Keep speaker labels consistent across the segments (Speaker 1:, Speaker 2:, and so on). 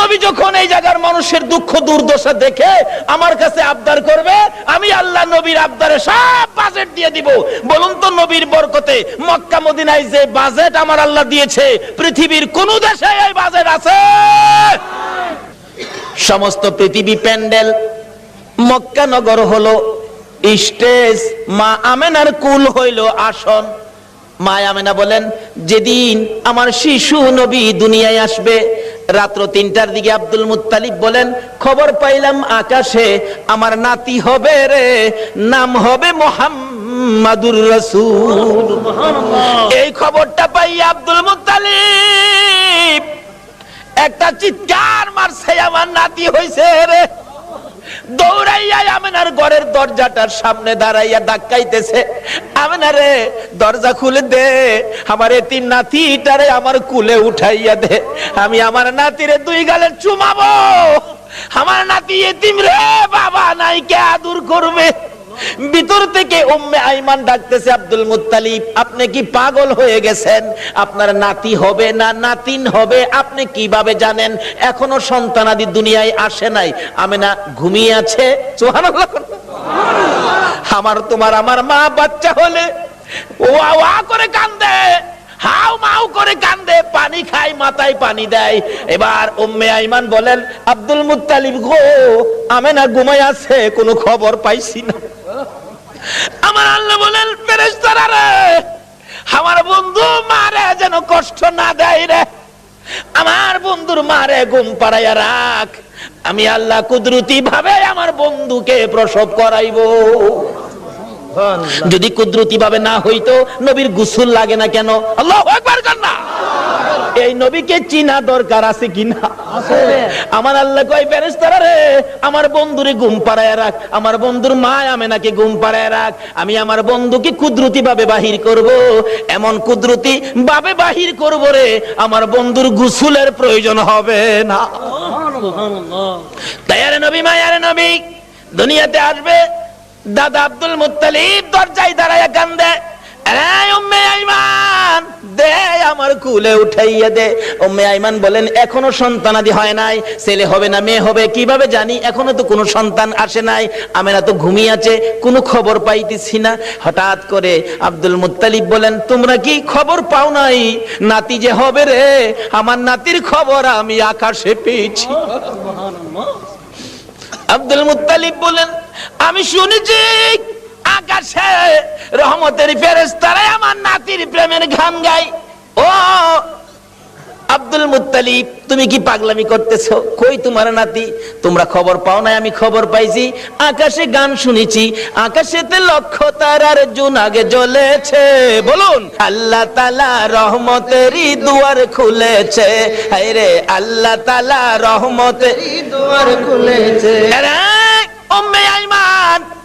Speaker 1: নবী যখন এই জায়গার মানুষের দুঃখ, দুর্দশা দেখে আমার কাছে আবদার করবে, আমি আল্লাহ নবীর আবদারে সব বাজেট দিয়ে দিব। বলুন তো নবীর বরকতে মক্কা, মদিনায় যে বাজেট আমার আল্লাহ দিয়েছে, পৃথিবীর কোন দেশে এই বাজেট আছে? সমস্ত পৃথিবী প্যান্ডেল, মক্কা নগর হলো স্টেজ, মা আমেনার কুল হইল আসন। মা আমেনা বলেন, যেদিন আমার শিশু নবী দুনিয়ায় আসবে রাত্র তিনটার দিকে আব্দুল মুতালিব বলেন খবর পাইলাম আকাশে আমার নাতি হবে রে নাম হবে মোহাম্মদুর রসুল। এই খবরটা পাই আব্দুল মুতালিব একটা চিৎকার মারছে আমার নাতি হয়েছে রে। দৌড়াইয়া আমেনার ঘরের দরজাটার সামনে দাঁড়াইয়া ধাক্কাইতেছে। আমেনা রে দরজা খুলে দে, আমার তিন নাতিটারে আমার কুলে উঠাইয়া দে। আমি আমার নাতিরে দুই গালে চুমাবো। আমার নাতি এতিম রে, বাবা নাই কে আদর করবে? ভিতর থেকে উম্মে আইমান ডাকতেছে আব্দুল মুত্তালিব, আপনি কি পাগল হয়ে গেছেন? আপনার নাতি হবে না নাতিন হবে, আপনি কীভাবে জানেন? এখনও সন্তানাদি দুনিয়ায় আসে নাই। আমি না ঘুমিয়ে আছে। আমার তোমার আমার মা বাচ্চা হলে ওয়া ওয়া করে কান্দে হাউ মাও করে কান্দে, পানি খায়, মাথায় পানি দেয়। এবার উম্মে আইমান বলেন, আব্দুল মুত্তালিব গো, আমেনা ঘুমাই আছে, কোনো খবর পাইছি না। আমার আল্লাহ বলেন, ফেরেশতারা রে, আমার বন্ধু মারে যেন কষ্ট না দেয় রে। আমার বন্ধুর মারে ঘুম পাড়াইয়া রাখ। আমি আল্লাহ কুদরতি ভাবে আমার বন্ধুকে প্রসব করাইবো। যদি কুদরতি ভাবে না হইতো নবীর গুসুল লাগে না কেন? আল্লাহ একবার না এই নবীকে চিনা দরকার আছে কিনা আমার আল্লাহ কয় ফেরেশতারা রে আমার বন্ধুরে ঘুম পাড়ায় রাখ। আমার বন্ধুর মা আমি নাকি ঘুম পাড়ায় রাখ। আমি আমার বন্ধুকে কুদরতি ভাবে বাহির করব। এমন কুদরতি ভাবে বাহির করব রে আমার বন্ধুর গুসুলের প্রয়োজন হবে না। তাই আরে নবী মায়ারে নবী দুনিয়াতে আসবে দাদা আব্দুল মুত্তালিব দরজায় দাঁড়ায় উম্মে আইমান দে আমার কুলে উঠাইয়া দে। উম্মে আইমান বলেন এখনও সন্তানাদি হয় নাই ছেলে হবে না মেয়ে হবে কীভাবে জানি? এখনও তো কোনো সন্তান আসে নাই আমেনা তো ঘুমিয়ে আছে কোনো খবর পাইতেছি না। হঠাৎ করে আব্দুল মুত্তালিব বলেন তোমরা কি খবর পাও নাই? নাতি যে হবে রে আমার নাতির খবর আমি আকাশে পেয়েছি। আব্দুল মুত্তালিব বলেন আমি শুনেছি আকাশে রহমতের ফেরেশতারা আমার নাতির প্রেমের গান গায়। ও আব্দুল মুত্তালিব, তুমি কি পাগলামি কই তোমার নাতি? তোমরা খবর পাও আমি খবর পাইছি। আকাশে গান শুনেছি, আকাশেতে লক্ষ জুন আগে জ্বলেছে। বলুন, আল্লাহ তালা রহমতেরই দুয়ার খুলেছে। আল্লাহ তালা রহমতেরই
Speaker 2: দুয়ার খুলেছে।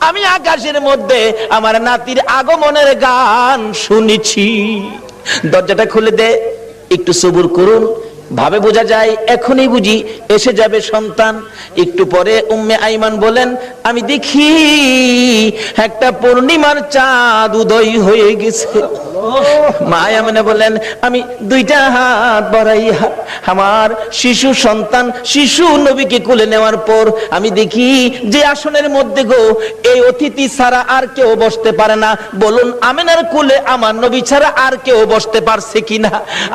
Speaker 1: আমি আকাশের মধ্যে আমার নাতির আগমনের গান শুনেছি। দরজাটা খুলে দে, একটু সবুর করুন। ভাবে বোঝা যায়, এখনই বুঝি এসে যাবে সন্তান। একটু পরে উম্মে আইমান বলেন, আমি দেখি একটা পূর্ণিমার চাঁদ উদয় হয়ে গেছে। বলেন আমি দুইটা হাত আমার শিশু সন্তান, শিশু নবীকে নেওয়ার পর আমি দেখি যে আসনের মধ্যে গো, এই অতিথি ছাড়া আর কেউ বসতে পারে না। বলুন, আমেনার কোলে আমার নবী ছাড়া আর কেউ বসতে পারছে কিনা?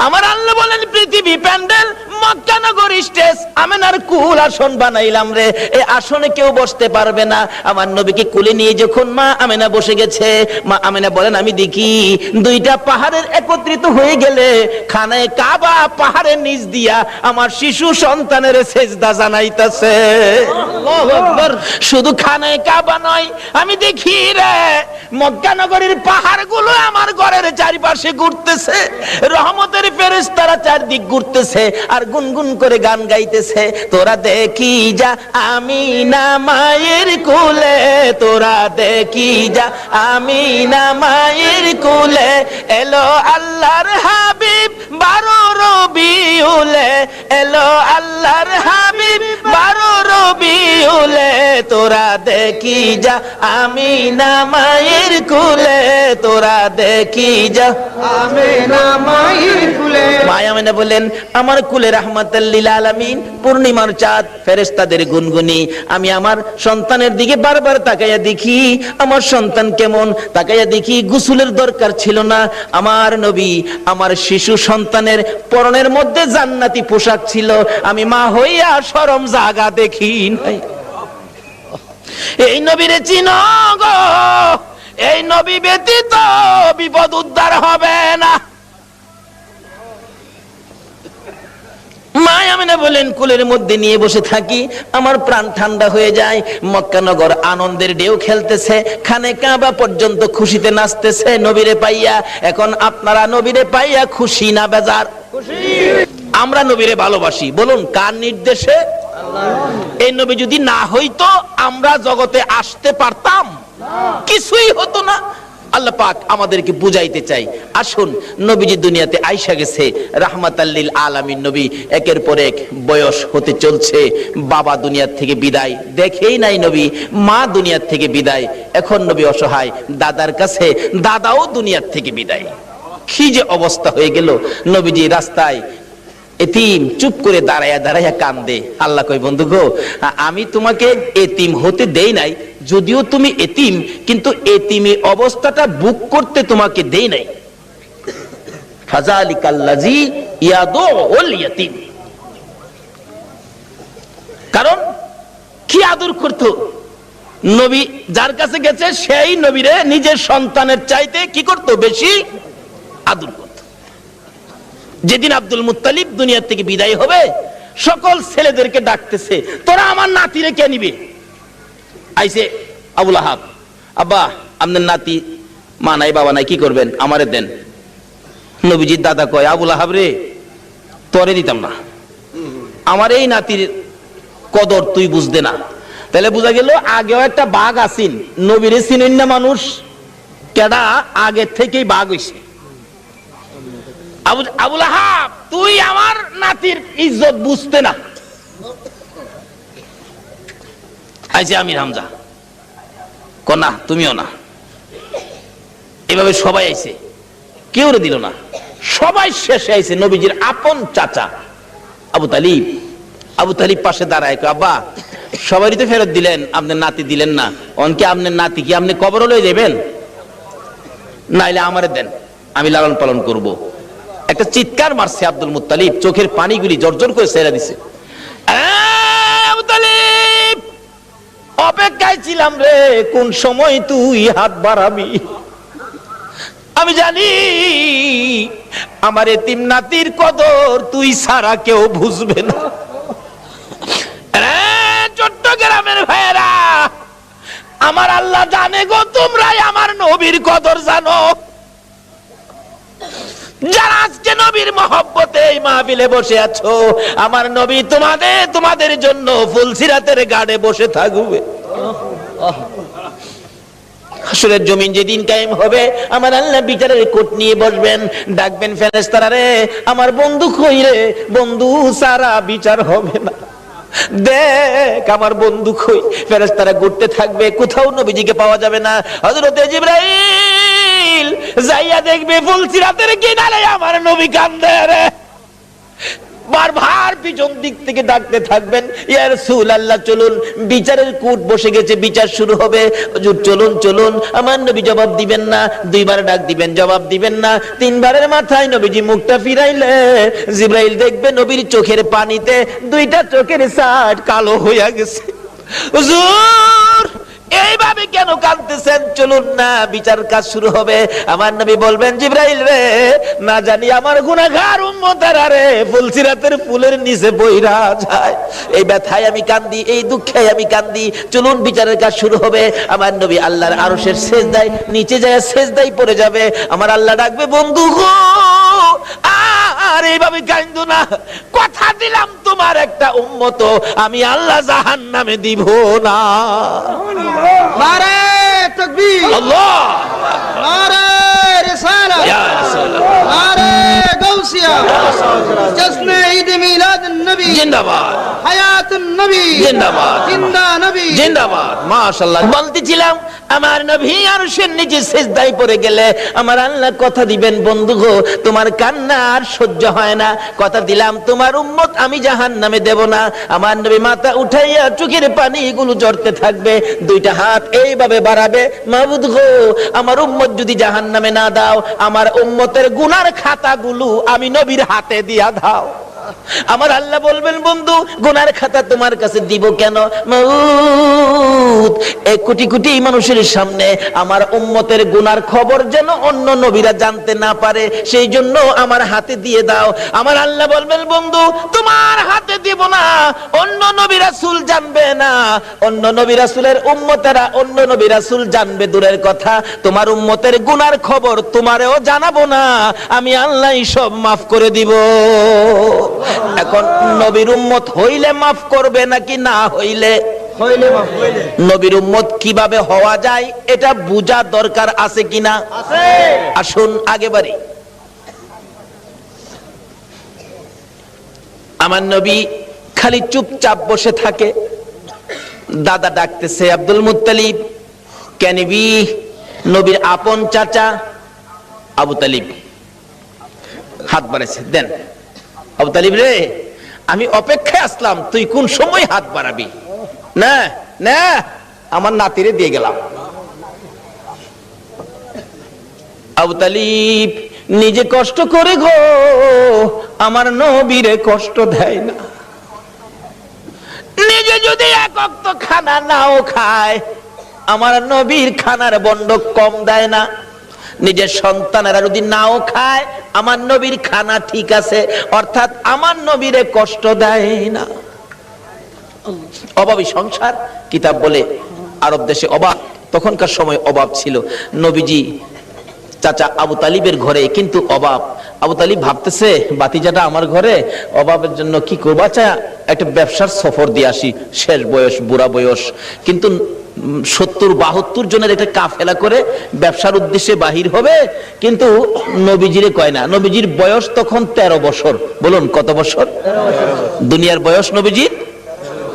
Speaker 1: আমার আল্লাহ বলেন, পৃথিবী প্যান্ডেল মক্কানগর স্টেজ, আমেনার কুল আসন বানাইলাম রে। এই আসনে কেউ বসতে পারবে না। আমার নবীকে কুলে নিয়ে যখন মা আমেনা বসে গেছে, মা আমেনা বলেন, আমি দেখি দুইটা পাহাড়ের একত্রিত হয়ে গেলে খানায় কাবা পাহাড়ের নিচ দিয়া আমার শিশু সন্তানের সেজদা জানাইতাছে। শুধু খানায় কাবা নয় আমি দেখি রে মক্কানগরীর পাহাড়গুলো আমার ঘরের চারিপাশে ঘুরতেছে। রহমতের ফেরেশতারা চারদিক ঘুরতেছে আর গুনগুন করে গান গাইতেছে। তোরা দেখি যা আমি না মায়ের কুলে। তোরা দেখি যা আমি না মায়ের কুলে। এলো আল্লাহর হাবিব, বারো রবিউলে। এলো আল্লাহর হাবিব, বারো রবি শিউলে তোরা দেখি যা, আমি না মায়ের কুলে। তোরা দেখি যা
Speaker 2: আমেনা মায়ের কুলে।
Speaker 1: মায়া মেনে বললেন, আমার কুলে রাহমাতাল্লিল আলামিন, পূর্ণিমার চাঁদ, ফেরেশতাদের গুনগুনি। আমি আমার সন্তানের দিকে বারবার তাকাইয়া দেখি, আমার সন্তান কেমন? তাকাইয়া দেখি গোসলের দরকার ছিল না, আমার নবী আমার শিশু সন্তানের পরনের মধ্যে জান্নাতি পোশাক ছিল। আমি মা হইয়া সরম জাগা দেখি নাই। এই নবীরে চিন এই নবী ব্যতীত বিপদ উদ্ধার হবে না। মা আমিনা বলেন, কুলের মধ্যে নিয়ে বসে থাকি, আমার প্রাণ ঠান্ডা হয়ে যায়। মক্কানগর আনন্দের ঢেউ খেলতেছে, খানে কাবা পর্যন্ত খুশিতে নাচতেছে নবীরে পাইয়া। এখন আপনারা নবীরে পাইয়া খুশি না বেজার? আমরা নবীরে ভালোবাসি। বলুন, কার নির্দেশে? এই নবী যদি না হইতো, আমরা জগতে আসতে পারতাম? কিছুই হতো না। আল্লাহ পাক আমাদেরকে বুঝাইতে চাই। আসুন, নবীজি দুনিয়াতে আইসা গেছে রাহমাতাল্লিল আলামিন নবী, একের পর এক বয়স হতে চলছে, বাবা দুনিয়ার থেকে বিদায়, দেখেই নাই নবী, মা দুনিয়ার থেকে বিদায়, এখন নবী অসহায়, দাদার কাছে, দাদাও দুনিয়ার থেকে বিদায়। কি যে অবস্থা হয়ে গেল, নবীজি রাস্তায় এতিম, চুপ করে দাঁড়াইয়া দাঁড়াইয়া কান্দে। আল্লাহ কই বন্ধু গো আমি তোমাকে এতিম হতে দেই নাই। যদিও তুমি এতিম, কিন্তু এতিমি অবস্থাটা বুক করতে তোমাকে দেই নাই। ফাজালিকাল্লাজি ইয়াদুল ইয়াতিম। কারণ, কি আদর করতো? নবী যার কাছে গেছে, সেই নবীরে নিজের সন্তানের চাইতে কি করতো? বেশি আদর করত। যেদিন আব্দুল মুত্তালিব দুনিয়ার থেকে বিদায় হবে, সকল ছেলেদেরকে ডাকতেছে, তোরা আমার নাতিরে কে নিবে? আইসে আবুল আহাব, আব্বা, আপনার নাতি মা নাই, বাবা নাই, কি করবেন? আমারে দেন। নবীজির দাদা কয়, আবুল আহাব রে, তরে দিতাম না। আমার এই নাতির কদর তুই বুঝতে না। তাহলে বোঝা গেল, আগেও একটা বাঘ আসিন নবীরে চিনেন না মানুষ, কেডা আগে থেকেই বাঘ আবু আবুল আহাব, তুই আমার নাতির ইজ্জত বুঝতে না। আমির হামজা কনা তুমিও না। এভাবে সবাই আইছে, কেউ দিল না। সবাই শেষে আইছে, নবীজির আপন চাচা, আবু তালিব। আবু তালিব পাশে দাঁড়ায় আব্বা, সবারই তো ফেরত দিলেন, আপনার নাতি দিলেন না। অনকে আপনার নাতি কি আপনি কবর লয়ে যাবেন? নাইলে আমারে দেন, আমি লালন পালন করব। একটা চিৎকার মারছে আব্দুল মুত্তালিব, চোখের পানিগুলি জর্জর করে সেরা দিছে। "এই আবু তালিব অপেক্ষায় ছিলাম রে, কোন সময় তুই হাত বাড়াবি? আমি জানি, আমার এতিম নাতির কদর তুই সারা কেউ বুঝবে না। চট্টগ্রামের ভাইয়েরা, আমার আল্লাহ জানে গো, তোমরাই আমার নবীর কদর জানো। যারা আজকে নবীর মহব্বতে এই মাহফিলে বসে আছো, আমার নবী তোমাদের তোমাদের জন্য গাড়ে বসে থাকবে। জমিন যেদিন কায়েম হবে, আমার আল্লাহ বিচারের কোট নিয়ে বসবেন। ডাকবেন ফেরেস্তারা রে, আমার বন্ধু কই রে? বন্ধু সারা বিচার হবে না। দেখ আমার বন্ধু কই? ফেরেস্তারা ঘুরতে থাকবে, কোথাও নবীজিকে পাওয়া যাবে না। হযরতে জিবরাইল যাইয়া দেখবে ফুলসিরাতের কিনারে আমার নবী কান্দে রে। বারবার পিছন দিক থেকে ডাকতে থাকবেন, ইয়া রাসূলুল্লাহ, চলুন, বিচারের কুট বসে গেছে, বিচার শুরু হবে। চলুন চলুন, আমার নবী জবাব দিবেন না, দুইবার ডাক দিবেন, জবাব দিবেন না, তিনবারের মাথায় নবীজি মুখটা ফিরাইলে, জিব্রাইল দেখবে নবীর চোখের পানিতে দুইটা চোখের সাট কালো হইয়া গেছে। হুজুর এইভাবে কেন কাঁদতেছেন? চলুন না, বিচার কাজ শুরু হবে। আমার নবী বলবেন, জিব্রাইল রে, না জানি আমার গুনাহগার উম্মতেরা রে, ফুলসিরাতের ফুলের নিচে বইরা যায়। এই ব্যথায় আমি কান্দি, এই দুঃখে আমি কান্দি। চলুন, বিচারের কাজ শুরু হবে। আমার নবী আল্লাহর আরশের সেজদায়, নিচে যায় শেষ সেজদায় পড়ে যাবে। আমার আল্লাহ ডাকবে, বন্ধু গো, আর এইভাবে কান্দু না। কথা দিলাম তোমার একটা উম্মত আমি আল্লাহ জাহান নামে দিব না।
Speaker 2: নারে তকবীর।
Speaker 1: আল্লাহ।
Speaker 2: নারে রিসালাত।
Speaker 1: ইয়া রাসূলুল্লাহ
Speaker 2: নারে গাউসিয়া। জশ্ন ঈদ মিলাদ নবী।
Speaker 1: জিন্দাবাদ।
Speaker 2: হায়াতুন নবী।
Speaker 1: জিন্দাবাদ।
Speaker 2: জিন্দা নবী।
Speaker 1: জিন্দাবাদ। মাশাআল্লাহ। বলতেছিলাম আমার নবী আর সে নিজে সেজদায় পড়ে গেলে আমার আল্লাহ কথা দিবেন, বন্ধু গো, তোমার কান্না আর সহ্য হয় না। কথা দিলাম, তোমার উম্মত আমি জাহান নামে দেব না। আমার নবী মাথা উঠাইয়া চোখের পানি এগুলো জড়তে থাকবে। দুইটা হাত এইভাবে বাড়াবে, মাবুদ গো, আমার উম্মত যদি জাহান নামে না দাও, আমার উম্মতের গুনার খাতাগুলো আমি নবীর হাতে দিয়া দাও। আমার আল্লাহ বলবেন, বন্ধু, গুনার খাতা তোমার কাছে দিব কেন? কোটি কোটি মানুষের সামনে আমার উম্মতের গুনার খবর যেন অন্য নবীরা জানতে না পারে, সেই জন্য আমার হাতে দিয়ে দাও। আমার আল্লাহ বলবেন, বন্ধু, তোমার হাতে দিব না, অন্য নবী রাসূল জানবে না। অন্য নবী রাসূলের উম্মতেরা অন্য নবী রাসূল জানবে, দূরের কথা। তোমার উম্মতের গুনার খবর তোমারেও জানাব না, আমি আল্লাহ সব মাফ করে দিব। এখন নবীর উম্মত হইলে মাফ করবে নাকি না হইলে? নবীর উম্মত কীভাবে হওয়া যায় এটা বোঝা দরকার আছে কিনা? আসুন আগে বাড়ি। আমার নবী খালি চুপচাপ বসে থাকে। দাদা ডাকতেছে আব্দুল মুত্তালিব ক্যানিবি নবীর আপন চাচা? আবু তালিব হাত বাড়াইছে দেন। আবু রে, আমি অপেক্ষায় আসলাম, তুই কোন সময় হাত বাড়াবি? না না, আমার নাতিরে দিয়ে গেলাম। আবু তালিব, নিজে কষ্ট করে গো, আমার নবীরে কষ্ট দেয় না। নিজে যদি একক্ত খানা নাও খায়, আমার নবীর খানার বন্ড কম দেয় না। নিজের সন্তানেরা যদি নাও খায়, আমার নবীর খানা ঠিক আছে, অর্থাৎ আমার নবীরে কষ্ট দেয় না। অভাবী সংসার, কিতাব বলে আরব দেশে অভাব তখনকার সময় অভাব ছিল। নবীজি চাচা আবু তালিবের ঘরে, কিন্তু অভাব। আবু তালিব ভাবতেছে, বাতিজাটা আমার ঘরে, অভাবের জন্য কি করব? আচ্ছা একটা ব্যবসার সফর দিয়ে আসি, শেষ বয়স, বুড়া বয়স। কিন্তু সত্তর, বাহাত্তর জনের একটা কাফেলা করে ব্যবসার উদ্দেশ্যে বাহির হবে, কিন্তু নবীজিরে কয় না, নবীজির বয়স তখন তেরো বছর। বলুন, কত বছর? দুনিয়ার বয়স নবীজির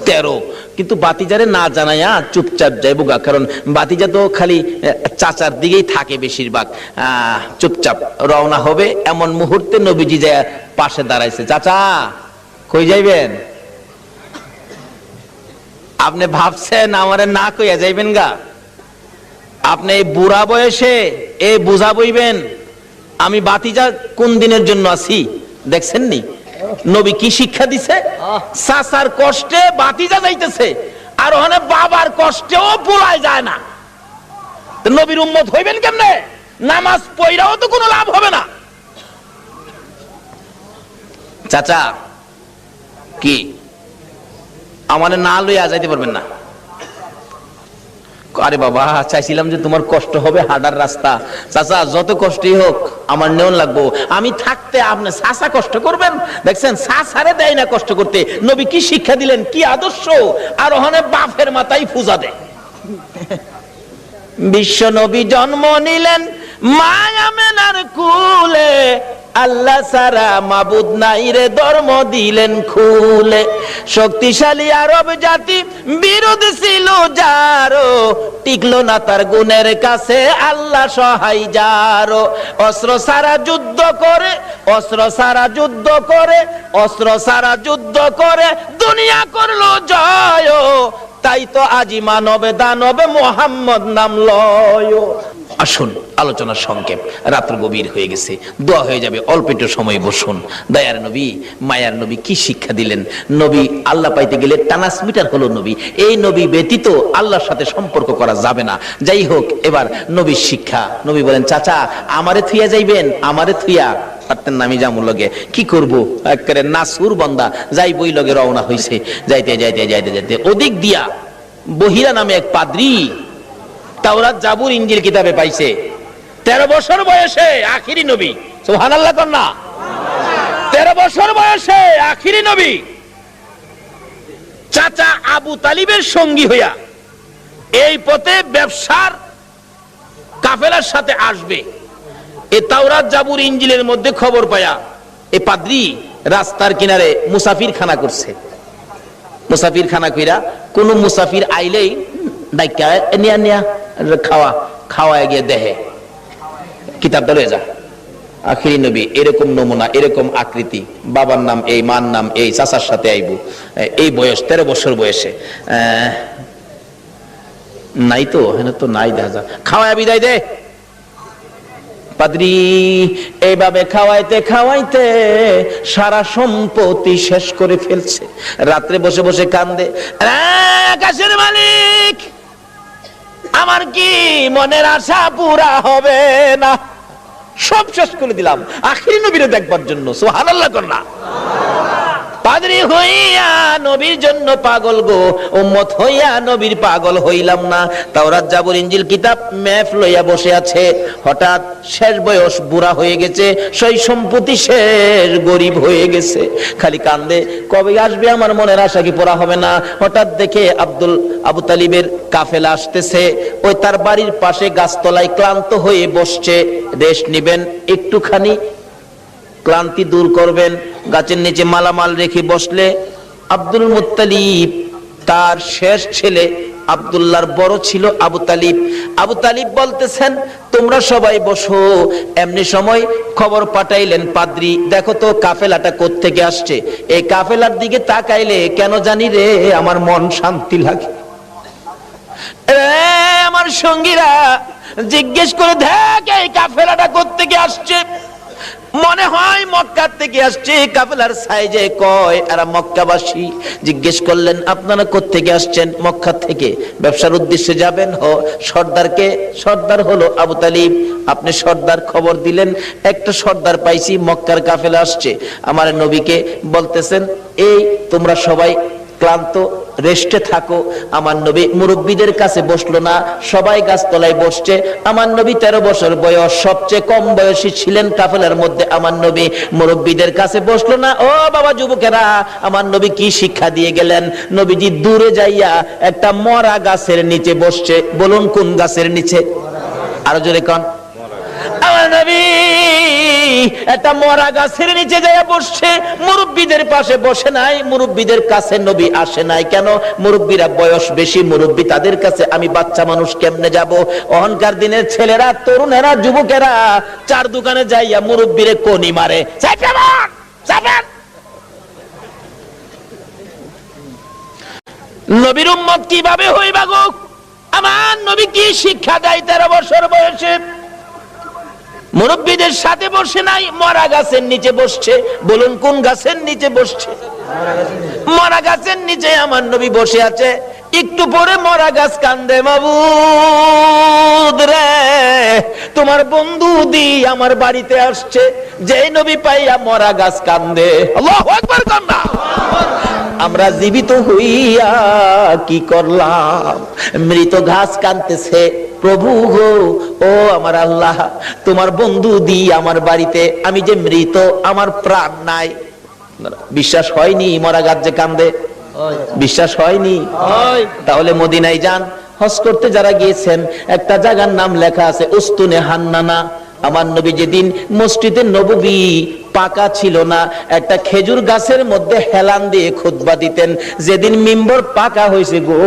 Speaker 1: তেরো। কিন্তু বাতিজারে না জানাইয়া চুপচাপ যাইব গা, কারণ বাতিজা তো খালি চাচার দিকেই থাকে বেশিরভাগ। চুপচাপ রওনা হবে, এমন মুহূর্তে নবীজি যায় পাশে দাঁড়াইছে। চাচা, কই যাইবেন? আপনি ভাবছেন আমারে না কইয়া যাইবেন গা? আপনি এই বুড়া বয়সে এ বুঝা বইবেন আমি বাতিজা কোন দিনের জন্য আছি? দেখছেন নি নবী কি শিক্ষা দিছে? সাসার কষ্টে বাতিজা যাইতেছে আর ওখানে বাবার কষ্টেও পোলায় যায় না। নবীর উম্মত হইবেন কেমনে? নামাজ পইরাও তো কোনো লাভ হবে না। চাচা কি? আমাদের না লইয়া যাইতে পারবেন না। আরে বাবা, চাইছিলাম যে তোমার কষ্ট হবে হাডার রাস্তা। চাচা, যত কষ্টই হোক, আমার নেওন লাগবো। আমি থাকতে আপনি সাসা কষ্ট করবেন? দেখছেন সাসারে দেয় না কষ্ট করতে। নবী কি শিক্ষা দিলেন, কি আদর্শ? আর ওখানে বাপের মাথায় ফুজা দেয়। বিশ্ব নবী জন্ম নিলেন মায়া মেনার কুলে। আল্লাহ সারা মাবুদ নাই রে, ধর্ম দিলেন খুলে। শক্তিশালী আরব জাতি বিরোধ ছিল যারো, টিকলো না তার গুণের কাছে, আল্লাহ সহায় যারো। অস্ত্র সারা যুদ্ধ করে, অস্ত্র সারা যুদ্ধ করে, অস্ত্র সারা যুদ্ধ করে, দুনিয়া করল জয়। তাই তো আজি মানবে দানবে মোহাম্মদ নাম লয়। আসুন, আলোচনার সংক্ষেপ। রাত্র গভীর হয়ে গেছে। দোয়া হয়ে যাবে, অল্প একটু সময় বসুন। দয়ার নবী, মায়ার নবী কি শিক্ষা দিলেন? নবী আল্লাহ পাইতে গেলে ট্রান্সমিটার হলো নবী। এই নবী ব্যতীত আল্লাহর সাথে সম্পর্ক করা যাবে না। যাই হোক, এবার নবীর শিক্ষা। নবী বলেন, চাচা, আমারে থুইয়া যাইবেন, আমারে থুইয়া। পারতেন না আমি যামুর লগে। কি করব? একেবারে নাসুর বন্দা, যাই বই লগে রওনা হইছে। যাইতে যাইতে যাইতে যাইতে। ওদিক দিয়া বহিরা নামে এক পাদ্রী তাওরাত জাবুর ইঞ্জিল কিতাবে পাইছে। তেরো বছর বয়সে আখিরি নবী। সোহান আল্লাহ কন্যা তেরো বছর বয়সে আখিরি নবী। চাচা আবু তালিবের সঙ্গী হইয়া এই পথে ব্যবসার কাফেলার সাথে আসবে। এ তাওরাত জাবুর ইঞ্জিলের মধ্যে খবর পায়া এ পাদ্রি রাস্তার কিনারে মুসাফির খানা করছে। মুসাফির খানা কইরা কোন মুসাফির আইলেই নিয়া নিয়া। খাওয়া খাওয়ায় গিয়ে দেহে। কিতাবটা লয়ে যা। আখিরি নবী এরকম নমুনা এরকম আকৃতি। বাবার নাম এই মার নাম এই চাচার সাথে আইবু। এই বয়স তেরো বছর বয়সে। নাই তো হ্যাঁ তো নাই দেখা যা খাওয়ায় বিদায় দে। পাদ্রি এইভাবে খাওয়াইতে খাওয়াইতে সারা সম্পত্তি শেষ করে ফেলছে। রাত্রে বসে বসে কান্দে "আ, আকাশের মালিক! আমার কি মনের আশা পুরা হবে না? সব শেষ করে দিলাম। আখিরি নবীরে দেখবার জন্য। সোহান কর না। পাদ্রী হইয়া নবীর জন্য পাগল গো, উম্মত হইয়া নবীর পাগল হইলাম না। তাওরাত জাবর ইঞ্জিল কিতাব ম্যাপ লইয়া বসে আছে। হঠাৎ শেষ বয়স বুড়া হয়ে গেছে, সেই সম্পত্তি শেষ গরিব হয়ে গেছে। খালি কান্দে, কবে আসবে আমার মনের আশা কি পড়া হবে না? হঠাৎ দেখে আব্দুল, আবু তালিবের কাফেলা আসতেছে। ওই তার বাড়ির পাশে গাছতলায় ক্লান্ত হয়ে বসছে। রেস্ট নিবেন, একটুখানি ক্লান্তি দূর করবেন। গাছের নিচে মালামাল রেখে বসলে আব্দুল মুত্তালিব, তার শেষ ছেলে আব্দুল্লাহর বড় ছিল আবু তালিব। আবু তালিব বলতেছেন, তোমরা সবাই বসো। এমনি সময় খবর পাঠাইলেন পাদ্রি, দেখো তো কাফেলাটা কোত্থেকে আসছে? এই কাফেলার দিকে তাকাইলে কেন জানি রে, আমার মন শান্তি লাগে। আমার সঙ্গীরা, জিজ্ঞেস করে দেখ এই কাফেলাটা কোত্থেকে আসছে? মনে হয় মক্কার থেকে আসছে কাফেলার সাইজে কয়? এরা মক্কাবাসী। জিজ্ঞেস করলেন, আপনারা কোত্থেকে আসছেন? মক্কা থেকে। ব্যবসার উদ্দেশ্যে যাবেন? হ, সর্দারকে, সর্দার হলো আবু তালিব। আপনি সর্দার খবর দিলেন, একটা সর্দার পাইছি, মক্কার কাফেলা আসছে। আমার নবীকে বলতেছেন, এই, তোমরা সবাই ক্লান্ত রেস্টে থাকো। আমার নবী মুরব্বীদের কাছে বসল না। সবাই গাছতলায় বসছে। আমার নবী তেরো বছর বয়স। সবচেয়ে কম বয়সী ছিলেন কাফেলার মধ্যে আমার নবী। মুরব্বীদের কাছে বসল না, ও বাবা যুবকেরা, আমার নবী কি শিক্ষা দিয়ে গেলেন? নবীজি দূরে যাইয়া একটা মরা গাছের নিচে বসছে। বলুন কোন গাছের নিচে? আরও জোরে কন। আমি বাচ্চা মানুষ কেমনে যাব? অহংকার দিনের ছেলেরা, তরুণেরা, যুবকেরা চার দোকানে যাইয়া মুরব্বীরে কোনি মারে। নবীর কীভাবে হইবা গো আমার নবী কি শিক্ষা দেয় তেরো বছর বয়সে? মুরব্বীদের সাথে বসে নাই, মরা গাছের নিচে বসছে। বলুন, কোন গাছের নিচে বসছে? মরা গাছের নিচে আমার নবী বসে আছে। একটু পরে মরা গাছ কান্দে, মাবুদ রে, তোমার বন্ধু দি আমার বাড়িতে আসছে। যে নবী পাইয়া মরা গাছ কান্দে। আমরা জীবিত হইয়া কি করলাম? মৃত ঘাস কানতেছে, প্রভু গো, ও আমার আল্লাহ, তোমার বন্ধু দি আমার বাড়িতে আমি যে মৃত, আমার প্রাণ নাই। বিশ্বাস হয়নি মরা গাছ যে কান্দে। বিশ্বাস হয়নি? তাহলে মদিনায় যান। হজ করতে যারা গিয়েছেন, একটা জায়গার নাম লেখা আছে, উস্তুনে হান্নানা। আমার নবী যেদিন মসজিদে নববী পাকা ছিল না। একটা খেজুর গাছের মধ্যে হেলান দিয়ে খুতবা দিতেন। যেদিন মিম্বর পাকা হয়েছে গো,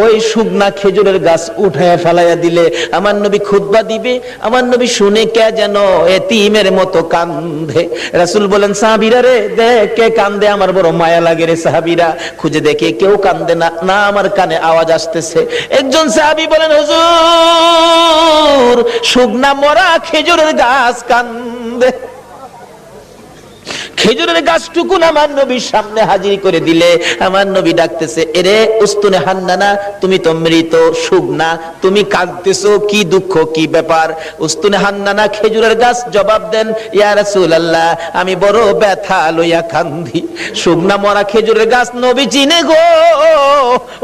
Speaker 1: ওই শুকনা খেজুরের গাছ উঠায় ফেলাইয়া দিলে। আমার নবী খুতবা দিবে, আমার নবী শুনে কে যেন এতিমের মতো কান্দে। রাসূল বলেন, সাহাবীরা রে, দেখ কে কান্দে, আমার বড় মায়া লাগে রে সাহাবীরা। খুঁজে দেখে কেউ কান্দে না না আমার কানে আওয়াজ আসতেছে। একজন সাহাবী বলেন, হুজুর, শুকনা মরা খেজুরের গাছ কান্দে। খেজুরের গাছটুকুন আমার নবীর সামনে হাজির করে দিলে? আমার নবী ডাকতেছে, এরে উস্তুনে হান্নানা, তুমি তো মৃত শুকনা তুমি কাঁদতেছো, কি দুঃখ, কি ব্যাপার? উস্তুনে হান্নানা, খেজুরের গাছ জবাব দেন, ইয়া রাসূলুল্লাহ, আমি বড় ব্যথা লইয়া কান্দি। শুকনা মরা খেজুরের গাছ, নবী চিনে গো।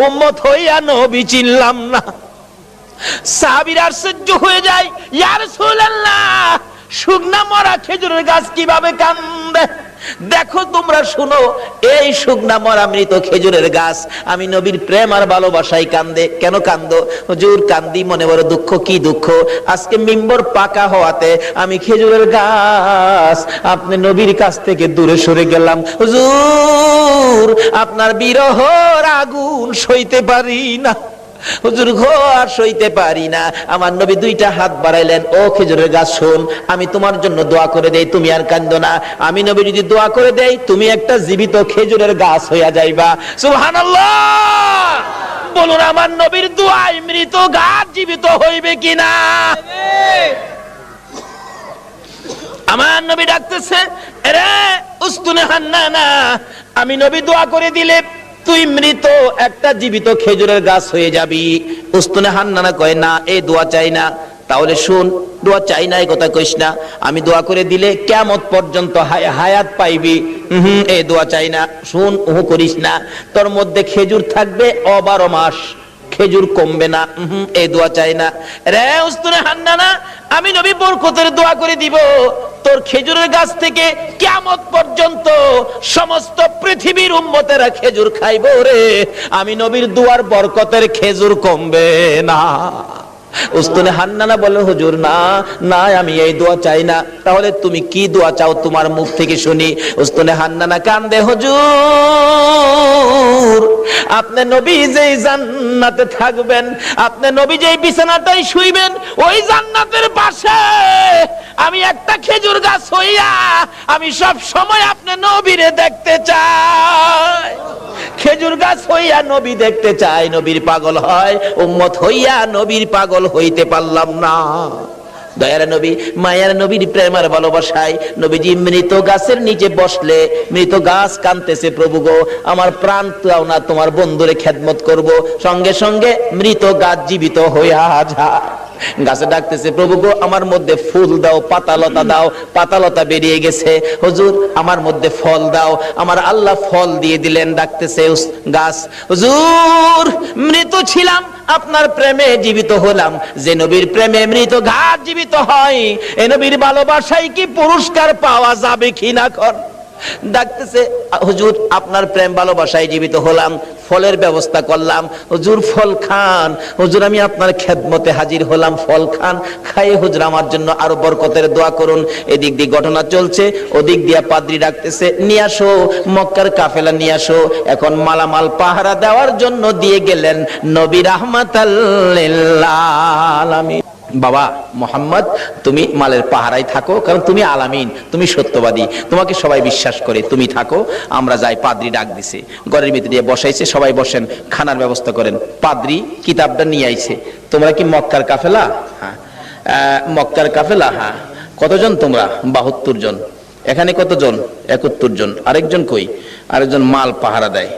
Speaker 1: উম্মত হইয়া নবী চিনলাম না। সাহাবীরা আশ্চর্য হয়ে যায়, ইয়া রাসূলুল্লাহ শুকনা মরা খেজুরের গাছ কীভাবে কান্দে? দেখো তোমরা শুনো, এই শুকনা মরা মৃত খেজুরের গাছ। আমি নবীর প্রেম আর ভালোবাসাই কান্দে। কেন কান্দ? হুজুর, কান্দি, মনে বড় দুঃখ, কি দুঃখ? আজকে মিম্বর পাকা হওয়াতে আমি খেজুরের গাছ আপনি নবীর কাছ থেকে দূরে সরে গেলাম। হুজুর, আপনার বিরহর আগুন সইতে পারি না। হুজুর ঘো আর সইতে পারি না। আমার নবী দুইটা হাত বাড়াইলেন, ও খেজুরের গাছ, শোন, আমি তোমার জন্য দোয়া করে দেই, তুমি আর কান্দো না। আমি নবী যদি দোয়া করে দেই, তুমি একটা জীবিত খেজুরের গাছ হইয়া যাইবা। সুবহানাল্লাহ! বলুন, আমার নবীর দোয়ায় মৃত গাছ জীবিত হইবে কিনা? আমার নবী ডাকতেছে রে উস্তুনে হান্নানা আমি নবী দোয়া করে দিলে তুই মৃত, একটা জীবিত খেজুরের গাছ হয়ে যাবি। উস্তুনে হান্নানা কয়, না এই দোয়া চাই না। তাহলে শুন, দোয়া চাই না, এই কথা কইস না। আমি দোয়া করে দিলে কেমত পর্যন্ত হায়- হায়াত পাইবি। হুম এই দোয়া চাই না। শুন, উহু করিস না। তোর মধ্যে খেজুর থাকবে অবারো মাস। খেজুর কমবে না। এই দোয়া চাই না। রে উস্তুনে হান্নানা, আমি নবী বরকতের দোয়া করে দিব। তোর খেজুরের গাছ থেকে কিয়ামত পর্যন্ত সমস্ত পৃথিবীর উম্মতেরা খেজুর খাইবো রে। আমি নবীর দুয়ার বরকতের খেজুর কমবে না। উস্তুনে হান্নানা বলে, হুজুর, না না, আমি এই দোয়া চাই না। তাহলে তুমি কি দোয়া চাও তোমার মুখ থেকে শুনি? উস্তুনে হান্নানা কান্দে, হুজুর, আপনি নবী যেই জান্নাতে থাকবেন, আপনি নবী যেই বিছানাটাই শুইবেন, ওই জান্নাতের পাশে আমি একটা খেজুর গাছ হইয়া আমি সব সময় আপনি নবীরে দেখতে চাই। খেজুর গাছ হইয়া নবী দেখতে চাই, নবীর পাগল হয়, উম্মত হইয়া নবীর পাগল হইতে পারলাম না। দয়ার নবী, মায়ার নবীর প্রেমার ভালোবাসায় নবীজি মৃত গাছের নিচে বসলে, মৃত গাছ কানতেছে প্রভু গো, আমার প্রাণ তো না, তোমার বন্ধুরে খেদমত করব। সঙ্গে সঙ্গে মৃত গাছ জীবিত হইয়া যায়। গাছে ডাকতেছে, প্রভু গো, আমার মধ্যে ফুল দাও, পাতালতা দাও, পাতালতা বেরিয়ে গেছে। হুজুর, আমার মধ্যে ফল দাও, আমার আল্লাহ ফল দিয়ে দিলেন। ডাকতেছে গাছ, হুজুর, মৃত ছিলাম, আপনার প্রেমে জীবিত হলাম। যে নবীর প্রেমে মৃত গাছ জীবিত হয়, এ নবীর ভালোবাসায় কি পুরস্কার পাওয়া যাবে কিনা কর ডাকতেছে হুজুর, আপনার প্রেম ভালোবাসায় জীবিত হলাম, ফলের ব্যবস্থা করলাম। হুজুর, ফল খান। হুজুর, আমি আপনার খেদমতে হাজির হলাম, ফল খান। খাই হুজুর, আমার জন্য আরও বরকতের দোয়া করুন। এদিক দিয়ে ঘটনা চলছে, ওদিক দিয়ে পাদ্রি ডাকতেছে, নিয়ে আসো, মক্কার কাফেলা নিয়ে আসো। এখন মালামাল পাহারা দেওয়ার জন্য দিয়ে গেলেন নবী রাহমাতাল্লিল বাবা মোহাম্মদ, তুমি মালের পাহারায় থাকো, কারণ তুমি আলামিন, তুমি সত্যবাদী। তোমাকে সবাই বিশ্বাস করে, তুমি থাকো, আমরা যাই পাদ্রি ডাক দিছে। ঘরের ভিতরে দিয়ে বসাইছে, সবাই বসেন, খানার ব্যবস্থা করেন। পাদ্রি কিতাবটা নিয়ে আইছে। তোমরা কি মক্কার কাফেলা? হ্যাঁ। মক্কার কাফেলা? হ্যাঁ। কতজন তোমরা? বাহাত্তর জন। এখানে কতজন? একাত্তর জন। আরেকজন কই? আরেকজন মাল পাহারা দেয়।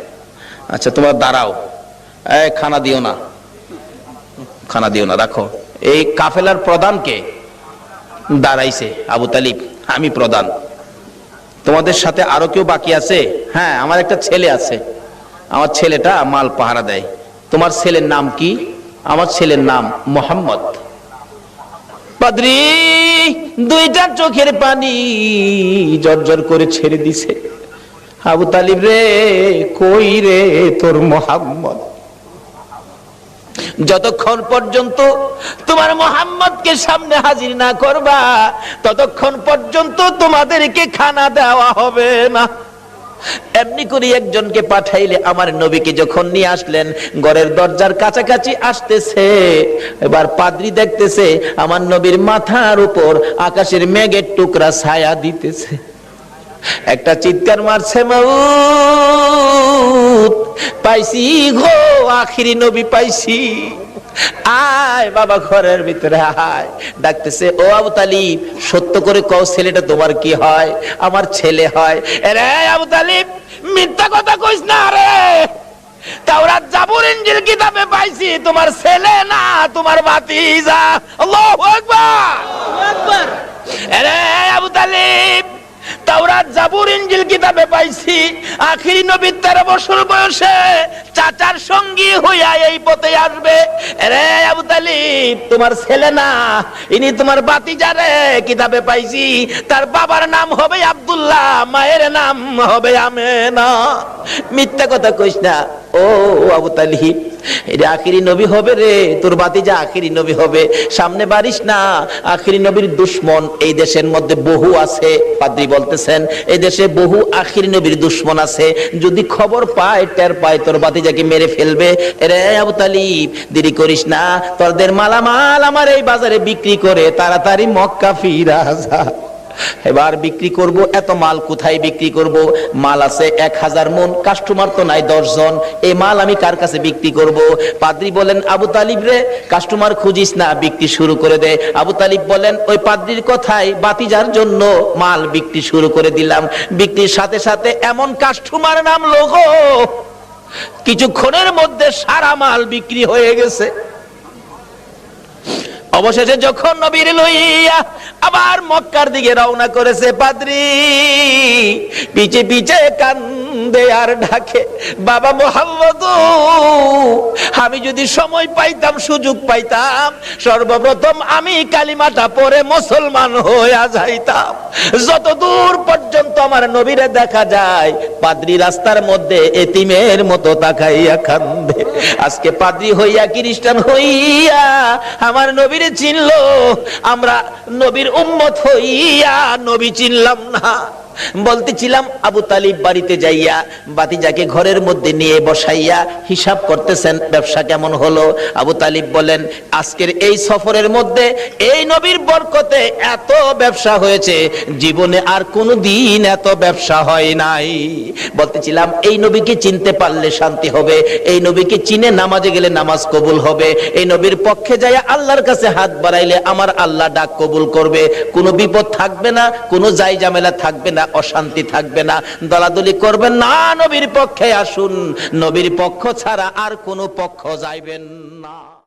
Speaker 1: আচ্ছা তোমরা দাঁড়াও। খানা দিও না। খানা দিও না, রাখো। এই কাফেলার প্রধানকে দাঁড়াইছে আবু তালিব। আমি প্রধান। তোমাদের সাথে আরও কেউ বাকি আছে? হ্যাঁ আমার একটা ছেলে আছে। আমার ছেলেটা মাল পাহারা দেয়। তোমার ছেলের নাম কি? আমার ছেলের নাম মোহাম্মদ। পাদ্রি, দুইটা চোখের পানি জর্জর করে ছেড়ে দিছে। আবু তালিব রে, কই রে তোর মোহাম্মদ? যতক্ষণ পর্যন্ত তোমার মোহাম্মদকে সামনে হাজির না করবা, ততক্ষণ পর্যন্ত তোমাদেরকে খানা দেওয়া হবে না। এমনি করে একজনকে পাঠাইলে আমার নবীকে যখন নিয়ে আসলেন, ঘরের দরজার কাছাকাছি আসতেছে, এবার পাদ্রি দেখতেছে আমার নবীর মাথার উপর আকাশের মেঘের টুকরা ছায়া দিতেছে। একটা চিৎকার মারছে, মাউত! পাইছি গো, আখিরি নবী পাইছি। আয় বাবা, ঘরের ভিতরে আয়। ডাকতেছে, ও আবু তালিব, সত্য করে কও ছেলেটা তোমার কি হয়? আমার ছেলে হয়। রে আবু তালিব, মিথ্যা কথা কইস না রে। তাওরাত জাবুর ইনজিল কিতাবে পাইছি, তোমার ছেলে না, তোমার ভাতিজা। আল্লাহু আকবার
Speaker 2: আকবার
Speaker 1: রে আবু তালিব তাওরাত জাবুর ইনজিল কিতাবে পাইছি। আখিরি নবীর তেরো বছর বয়সে চাচার সঙ্গী হইয়া এই পথে আসবে। রে আবু তোমার ছেলে না, ইনি তোমার বাতিজা রে, কিতাবে পাইছি। তার বাবার নাম হবে আব্দুল্লাহ, মায়ের নাম হবে আমেনা। মিথ্যা কথা কইস না। ও আবু তালিব আখিরি নবী হবে রে, তোর বাতিজা আখিরি নবী হবে। সামনে বাড়িস না, আখিরি নবীর দুশ্মন এই দেশের মধ্যে বহু আছে, পাদ্রি বলতেছেন, এই দেশে বহু আখিরি নবীর দুশ্মন আছে। যদি খবর পায়, টের পায়, তোর বাতিজাকে মেরে ফেলবে। রে আবু তালিব, দেরি করিস না, তোদের মালামাল আমার এই বাজারে বিক্রি করে তাড়াতাড়ি মক্কা ফিরা যা। এবার বিক্রি করব, এত মাল কোথায় বিক্রি করব? মাল আছে এক হাজার মন কাস্টমার তো নাই দশ জন। এই মাল আমি কার কাছে বিক্রি করব? পাদ্রি বলেন, আবু তালিব রে কাস্টমার খুঁজিস না, বিক্রি শুরু করে দে। আবু তালিব বলেন, ওই পাদ্রির কথায় বাতিজার জন্য মাল বিক্রি শুরু করে দিলাম। বিক্রির সাথে সাথে এমন কাস্টমার নাম লোক কিছুক্ষণের মধ্যে সারা মাল বিক্রি হয়ে গেছে। অবশেষে যখন নবীর লইয়া আবার মক্কার দিকে রওনা করেছে পাদ্রি, পিছে পিছে কান্দে আর ঢাকে বাবা মোহাম্মদ, আমি যদি সময় পাইতাম, সুযোগ পাইতাম, সর্বপ্রথম আমি কালিমাটা পরে মুসলমান হইয়া যাইতাম। যত দূর পর্যন্ত আমার নবীরে দেখা যায়, পাদ্রি রাস্তার মধ্যে এতিমের মতো তাকাইয়া কান্দে। আজকে পাদ্রি হইয়া খ্রিস্টান হইয়া আমার নবীর চিনল, আমরা নবীর উম্মত হইয়া নবী চিনলাম না। বলতেছিলাম, আবু তালিব বাড়িতে যাইয়া বাতিজাকে ঘরের মধ্যে নিয়ে বসাইয়া হিসাব করতেছেন, ব্যবসা কেমন হলো? আবু তালিব বলেন, আজকের এই সফরের মধ্যে এই নবীর বরকতে এত ব্যবসা হয়েছে, জীবনে আর কোনো দিন এত ব্যবসা হয় নাই। বলতেছিলাম, এই নবীকে চিনতে পারলে শান্তি হবে, এই নবীকে চিনে নামাজে গেলে নামাজ কবুল হবে, এই নবীর পক্ষে যাইয়া আল্লাহর কাছে হাত বাড়াইলে আমার আল্লাহ ডাক কবুল করবে, কোনো বিপদ থাকবে না, কোনো যাই ঝামেলা থাকবে না। অশান্তি থাকবে না। দলাদলি করবেন না, নবীর পক্ষে আসুন। নবীর পক্ষ ছাড়া আর কোনো পক্ষ যাইবেন না।